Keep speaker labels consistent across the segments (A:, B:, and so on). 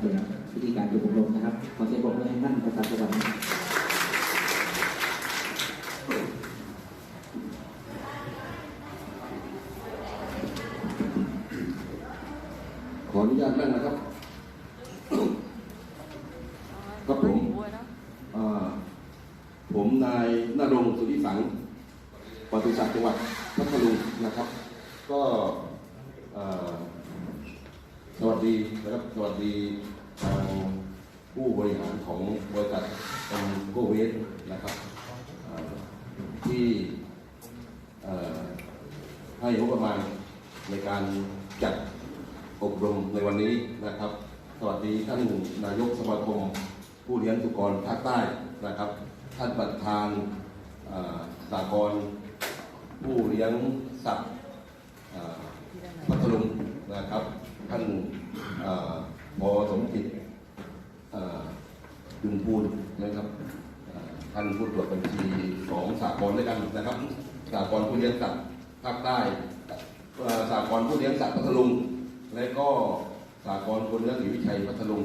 A: เป็นวิธีการฝึกอบรมนะครับ ขอเสียงปรบมือให้ท่านประธานจังหวัด
B: ขออนุญาตนั่งนะครับครับผมผมนายนรงสุริสังปศุสัตจังหวัดพัทลุงนะครับ ก็ สวัสดีนะครับสวัสดีทางผู้บริหารของบริษัทเอ็มโกเวสนะครับที่ให้งบประมาณในการจัดอบรมในวันนี้นะครับ สวัสดีท่านนายกสมาคมผู้เลี้ยงสุกรภาคใต้นะครับ ท่านประธานสากรผู้เลี้ยงสัตว์ พัทลุงนะครับ ท่านเอ่อพอสมจิตยุนพูนนะครับท่านผู้ตรวจบัญชีของสากรณ์ด้วยกันนะครับสากรณ์ผู้เลี้ยงสัตว์ภาคใต้สากรณ์ผู้เลี้ยงสัตว์พัทลุง และก็สากลคนเนื้อศรีวิชัยพัทลุง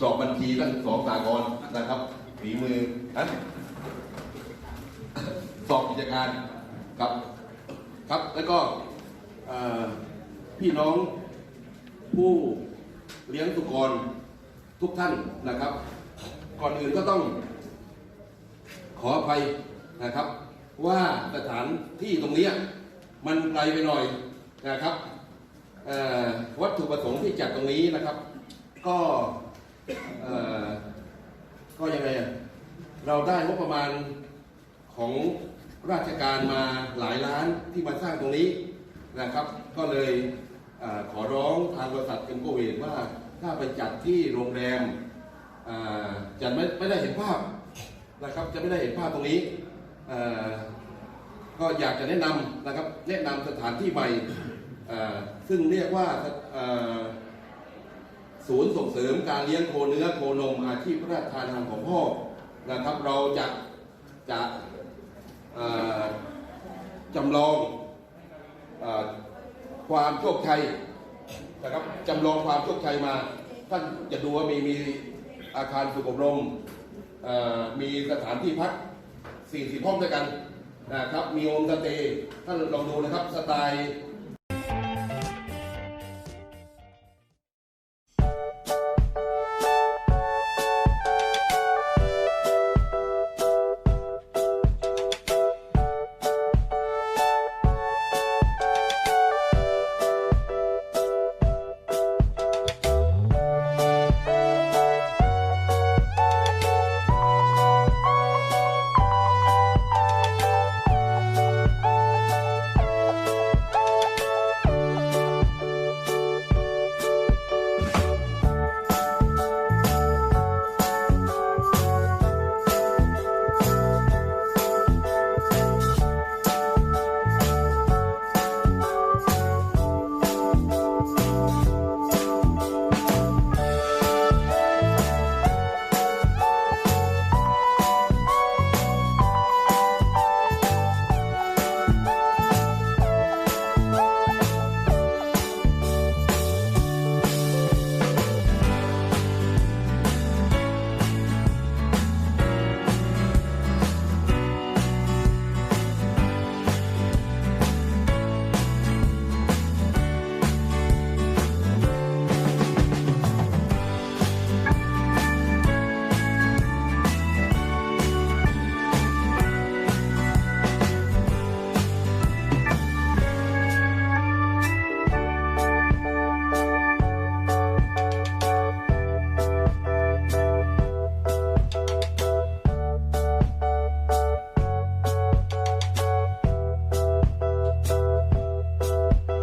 B: สอบบัญชีตั้งสองสากลนะครับฝีมือนะสอบกิจการครับ ครับแล้วก็ พี่น้องผู้เลี้ยงสุกรทุกท่านนะครับ ก่อนอื่นก็ต้อง ขออภัยนะครับ ว่าสถานที่ตรงนี้มันไกลไปหน่อยนะครับวัตถุประสงค์ที่จัดตรงนี้นะครับ ก็เอ่อก็ยังไงเราได้งบประมาณของราชการมาหลายล้านที่มาสร้างตรงนี้ นะครับ ก็เลยอขอร้องทางบริษัทเอ็มโกเวทว่าถ้าไปจัดที่โรงแรมจะไม่ไม่ได้เห็นภาพนะครับจะไม่ได้เห็นภาพตรงนี้ก็อยากจะแนะนำนะครับแนะนำสถานที่ใหม่ซึ่งเรียกว่าศูนย์ส่งเสริมการเลี้ยงโคเนื้อโคนมอาชีพพระราชทานทางของพ่อนะครับเราจะจะจำลอง ความโชคชัยนะครับจำลองความโชคชัยมา ท่านจะดูว่ามีมีอาคารฝึกอบรมมีสถานที่พัก 40 ห้องด้วยกันนะครับมีโฮมสเตย์ท่านลองดูนะครับสไตล์